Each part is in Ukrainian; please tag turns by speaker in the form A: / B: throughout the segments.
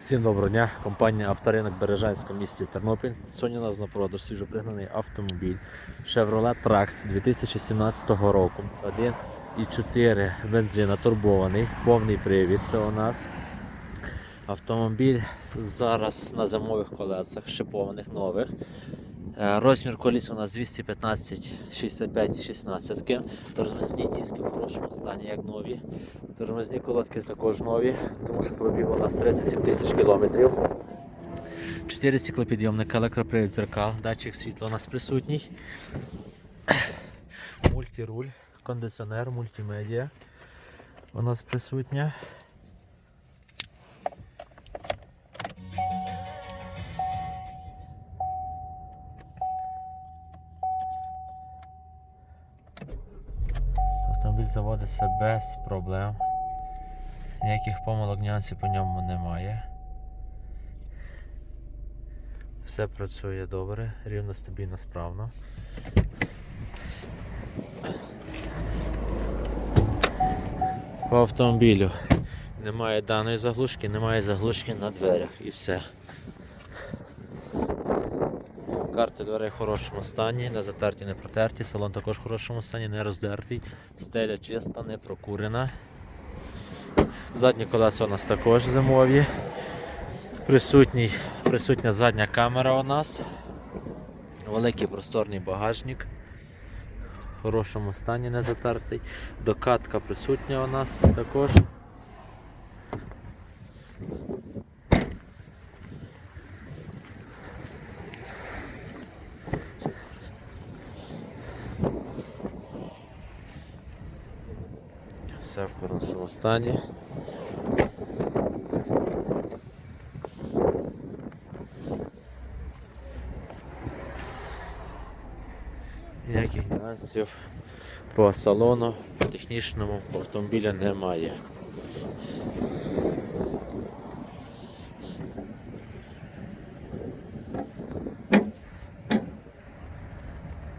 A: Всім доброго дня. Компанія Авторинок Бережанська в місті Тернопіль. Сьогодні у нас на продаж свіжопригнаний автомобіль Chevrolet Trax 2017 року. 1,4 бензина турбований, повний привід. Це у нас автомобіль зараз на зимових колесах, шипованих нових. Е, Розмір коліс у нас 215 65 16 Тормозні диски в хорошому стані, як нові. Тормозні колодки також нові, тому що пробіг у нас 37 тисяч кілометрів. 4 стеклопідйомника, електропривід дзеркал, датчик світла у нас присутній. Мультируль, кондиціонер, мультимедіа у нас присутня. Автомобіль заводиться без проблем. Ніяких помилок нюансів по ньому немає. Все працює добре, рівно, стабільно, справно. По автомобілю немає даної заглушки, немає заглушки на дверях і все. Карти дверей в хорошому стані, не затерті, не протерті, салон також в хорошому стані, не роздертий, стеля чиста, не прокурена. Задні колеса у нас також зимові. Присутній, присутня задня камера у нас. Великий просторний багажник. В хорошому стані не затертий. Докатка присутня у нас також. Все в хорошому стані. Ніяких нюансів по салону, по технічному по автомобіля немає.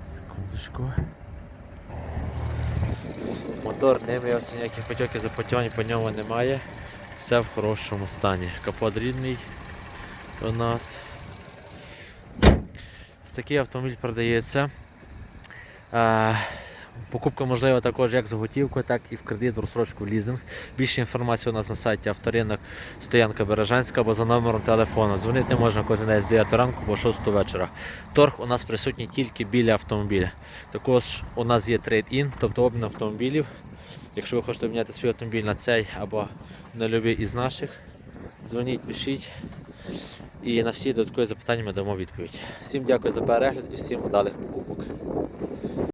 A: Секундочку. Мотор не мився, ніяких потьоків запотівань по ньому немає. Все в хорошому стані. Капот рідний у нас. Ось такий автомобіль продається. Покупка можлива також як з готівкою, так і в кредит, в розстрочку, в лізинг. Більше інформації у нас на сайті авторинок Стоянка Бережанська або за номером телефону. Дзвонити можна кожен день з 9 ранку по 6 вечора. Торг у нас присутній тільки біля автомобіля. Також у нас є трейд-ін, тобто обмін автомобілів. Якщо ви хочете обміняти свій автомобіль на цей або на любий із наших, дзвоніть, пишіть. І на всі додаткові запитання ми дамо відповідь. Всім дякую за перегляд і всім вдалих покупок.